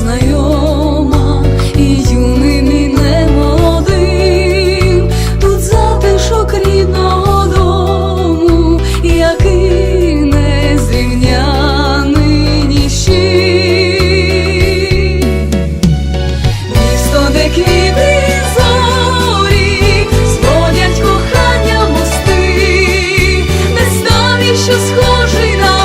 знайома і юним, і тут затишок рідного дому, який не зрівняний місто, де квіти. Що схожий на